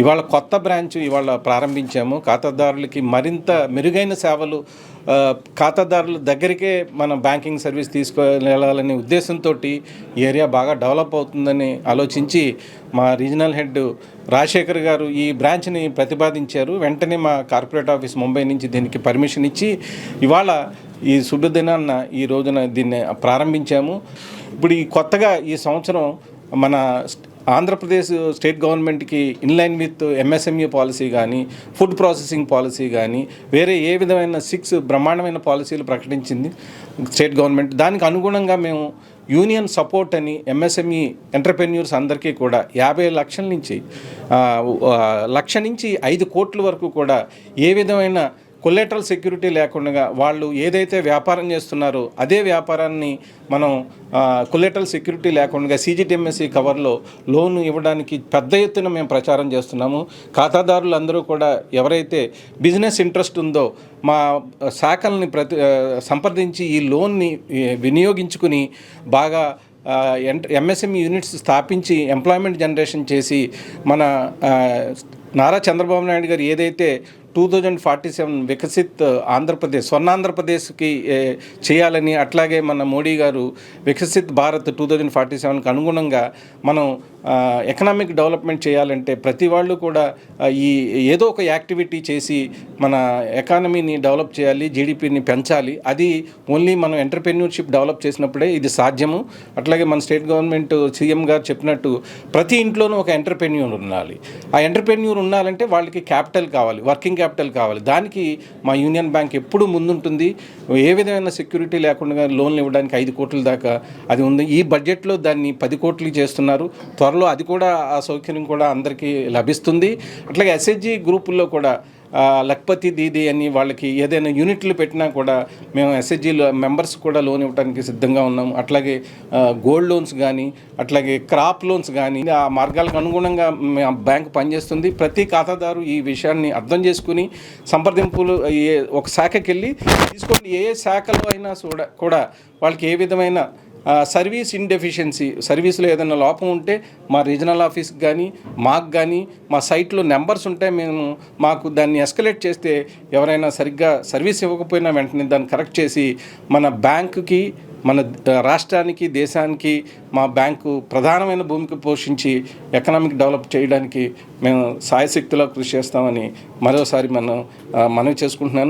ఇవాళ కొత్త బ్రాంచ్ ఇవాళ ప్రారంభించాము. ఖాతాదారులకి మరింత మెరుగైన సేవలు ఖాతాదారుల దగ్గరికే మన బ్యాంకింగ్ సర్వీస్ తీసుకెళ్ళాలనే ఉద్దేశంతో ఏరియా బాగా డెవలప్ అవుతుందని ఆలోచించి మా రీజనల్ హెడ్ రాజశేఖర్ గారు ఈ బ్రాంచ్ని ప్రతిపాదించారు. వెంటనే మా కార్పొరేట్ ఆఫీస్ ముంబై నుంచి దీనికి పర్మిషన్ ఇచ్చి ఇవాళ ఈ శుభదినాన్న ఈ రోజున దీన్ని ప్రారంభించాము. ఇప్పుడు ఈ కొత్తగా ఈ సంవత్సరం మన ఆంధ్రప్రదేశ్ స్టేట్ గవర్నమెంట్కి ఇన్లైన్ విత్ ఎంఎస్ఎంఈ పాలసీ కానీ ఫుడ్ ప్రాసెసింగ్ పాలసీ కానీ వేరే ఏ విధమైన సిక్స్ బ్రహ్మాండమైన పాలసీలు ప్రకటించింది స్టేట్ గవర్నమెంట్. దానికి అనుగుణంగా మేము యూనియన్ సపోర్ట్ అని ఎంఎస్ఎంఈ ఎంటర్ప్రెన్యూర్స్ అందరికీ కూడా యాభై లక్షల నుంచి లక్ష నుంచి ఐదు కోట్ల వరకు కూడా ఏ విధమైన కొలెటరల్ సెక్యూరిటీ లేకుండా వాళ్ళు ఏదైతే వ్యాపారం చేస్తున్నారో అదే వ్యాపారాన్ని మనం కొలెటరల్ సెక్యూరిటీ లేకుండా సీజీటీఎంఎస్సీ కవర్లో లోన్ ఇవ్వడానికి పెద్ద ఎత్తున మేము ప్రచారం చేస్తున్నాము. ఖాతాదారులు అందరూ కూడా ఎవరైతే బిజినెస్ ఇంట్రెస్ట్ ఉందో మా శాఖల్ని ప్రతి సంప్రదించి ఈ లోన్ని వినియోగించుకుని బాగా ఎంఎస్ఎంఈ యూనిట్స్ స్థాపించి ఎంప్లాయ్మెంట్ జనరేషన్ చేసి మన నారా చంద్రబాబు నాయుడు గారు ఏదైతే two thousand forty seven Viksit Andhra Pradesh స్వర్ణాంధ్రప్రదేశ్కి ఆంధ్రప్రదేశ్కి చేయాలని అట్లాగే మన Modi garu Viksit Bharat two thousand forty సెవెన్కి అనుగుణంగా మనం ఎకనామిక్ డెవలప్మెంట్ చేయాలంటే ప్రతి వాళ్ళు కూడా ఈ ఏదో ఒక యాక్టివిటీ చేసి మన ఎకానమీని డెవలప్ చేయాలి జీడిపిని పెంచాలి. అది ఓన్లీ మనం ఎంటర్ప్రెన్యూర్షిప్ డెవలప్ చేసినప్పుడే ఇది సాధ్యము. అట్లాగే మన స్టేట్ గవర్నమెంట్ సీఎం గారు చెప్పినట్టు ప్రతి ఇంట్లోనూ ఒక ఎంటర్ప్రెన్యూర్ ఉండాలి. ఆ ఎంటర్ప్రెన్యూర్ ఉండాలంటే వాళ్ళకి క్యాపిటల్ కావాలి వర్కింగ్ క్యాపిటల్ క్యాపిటల్ కావాలి. దానికి మా యూనియన్ బ్యాంక్ ఎప్పుడూ ముందుంటుంది? ఏ విధమైన సెక్యూరిటీ లేకుండా లోన్లు ఇవ్వడానికి ఐదు కోట్ల దాకా అది ఉంది. ఈ బడ్జెట్లో దాన్ని పది కోట్లు చేస్తున్నారు. త్వరలో అది కూడా ఆ సౌకర్యం కూడా అందరికీ లభిస్తుంది. అట్లాగే ఎస్హెచ్జి గ్రూపుల్లో కూడా లక్పతి దీది అని వాళ్ళకి ఏదైనా యూనిట్లు పెట్టినా కూడా మేము ఎస్హెచ్జీలో మెంబర్స్ కూడా లోన్ ఇవ్వడానికి సిద్ధంగా ఉన్నాం అట్లాగే గోల్డ్ లోన్స్ కానీ అట్లాగే క్రాప్ లోన్స్ కానీ ఆ మార్గాలకు అనుగుణంగా మే- బ్యాంక్ పనిచేస్తుంది. ప్రతి ఖాతాదారు ఈ విషయాన్ని అర్థం చేసుకుని సంప్రదింపులు ఏ ఒక శాఖకి వెళ్ళి తీసుకోండి. ఏ శాఖలో అయినా కూడా వాళ్ళకి ఏ విధమైన సర్వీస్ ఇన్డెఫిషియన్సీ సర్వీస్లో ఏదైనా లోపం ఉంటే మా రీజనల్ ఆఫీస్కి కానీ మాకు కానీ మా సైట్లో నెంబర్స్ ఉంటే మేము మాకు దాన్ని ఎస్కలేట్ చేస్తే ఎవరైనా సరిగ్గా సర్వీస్ ఇవ్వకపోయినా వెంటనే దాన్ని కరెక్ట్ చేసి మన బ్యాంకుకి మన రాష్ట్రానికి దేశానికి మా బ్యాంకు ప్రధానమైన భూమికి పోషించి ఎకనామిక్ డెవలప్ చేయడానికి మేము సాయశక్తిలో కృషి చేస్తామని మరోసారి మనం మనవి చేసుకుంటున్నాను.